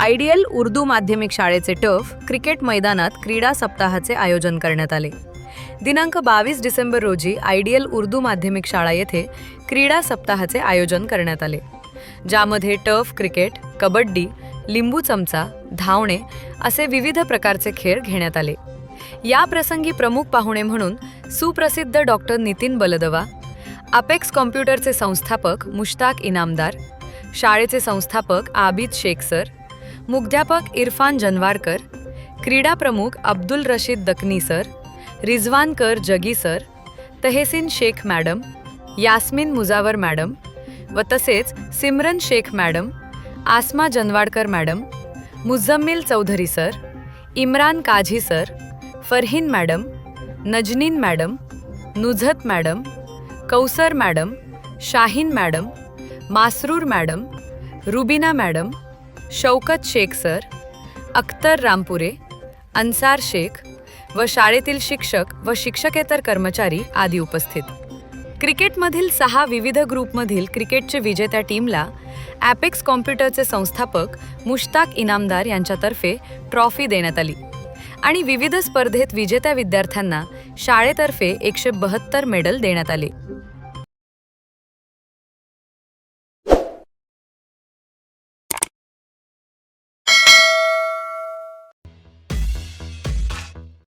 Ideal Urdu माध्यमिक शाळेचे tough cricket मैदानात क्रीडा सप्ताहाचे आयोजन करण्यात आले. दिनांक बावीस डिसेंबर रोजी आयडियल उर्दू माध्यमिक शाळा येथे क्रीडा सप्ताहाचे आयोजन करण्यात आले. ज्यामध्ये टर्फ क्रिकेट कबड्डी लिंबू चमचा धावणे असे विविध प्रकारचे खेळ घेण्यात आले. या प्रसंगी प्रमुख पाहुणे म्हणून सुप्रसिद्ध डॉक्टर नितीन बलदवा अपेक्स कॉम्प्युटरचे संस्थापक मुश्ताक इनामदार शाळेचे संस्थापक आबिद शेख सर मुख्यापक इरफान जनवारकर क्रीडा प्रमुख Abdul Rashid Dakhni sir Rizwan Karjagi sir Tahseen Shaikh madam Yasmin Mujawar madam व तसेच Simran Shaikh madam Asma Janwadkar madam Muzammil Chaudhary sir Imran Kazi sir Farheen madam Naznin madam Nuzhat madam Kausar madam Shaheen madam Masroor madam Rubina madam Shaukat Shaikh sir Akhtar Rampure Ansar Shaikh व शाळेतील शिक्षक व शिक्षकेतर कर्मचारी आदी उपस्थित. क्रिकेटमधील सहा विविध ग्रुपमधील क्रिकेटचे विजेत्या टीमला ॲपेक्स कॉम्प्युटरचे संस्थापक मुश्ताक इनामदार यांच्यातर्फे ट्रॉफी देण्यात आली आणि विविध स्पर्धेत विजेत्या विद्यार्थ्यांना शाळेतर्फे एकशे बहत्तर मेडल देण्यात आले.